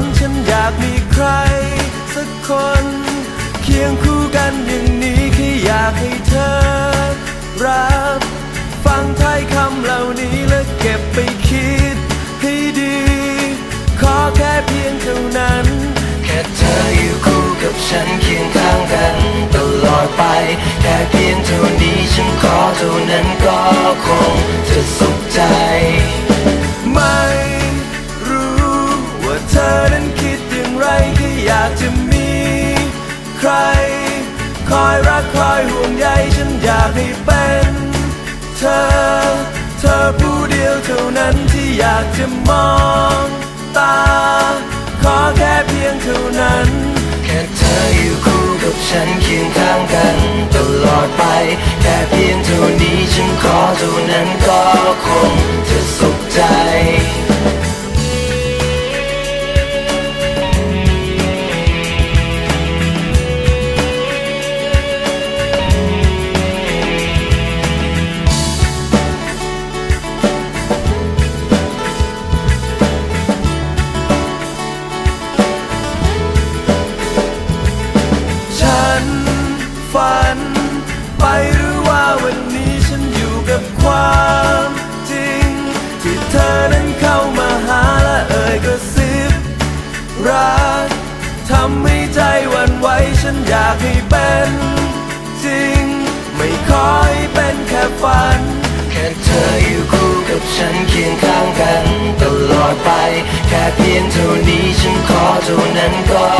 นฉันอยากมีใคร สักคน เคียงคู่กันอย่างนี้แค่อยากให้เธอ รับ ฟังท้ายคำเหล่านี้แล้วเก็บไปคิดให้ดี ขอแค่เพียงเท่านั้น แค่เธออยู่คู่กับฉันเคียงข้างกันตลอดไป แค่เพียงเท่านี้ฉันขอเท่านั้นก็คงจะสุขใจไม่ รักคอยห่วงใยฉันอยากให้เป็นเธอ เธอผู้เดียวเท่านั้นที่อยากจะมองตา ขอแค่เพียงเท่านั้น แค่เธออยู่คู่กับฉันเคียงข้างกัน ตลอดไป แค่เพียงเท่านี้ฉันขอเท่านั้นก็ ฝัน ไปหรือว่าวันนี้ฉันอยู่กับความจริง ที่เธอนั้นเข้ามาหาและเอ่ยกระซิบรักทำให้ใจวันไหวฉันอยากให้เป็นจริง ไม่ขอให้เป็นแค่ฝัน แค่เธออยู่คู่กับฉันเคียงข้างกัน ตลอดไป แค่เพียงเท่านี้ฉันขอเท่านั้นก็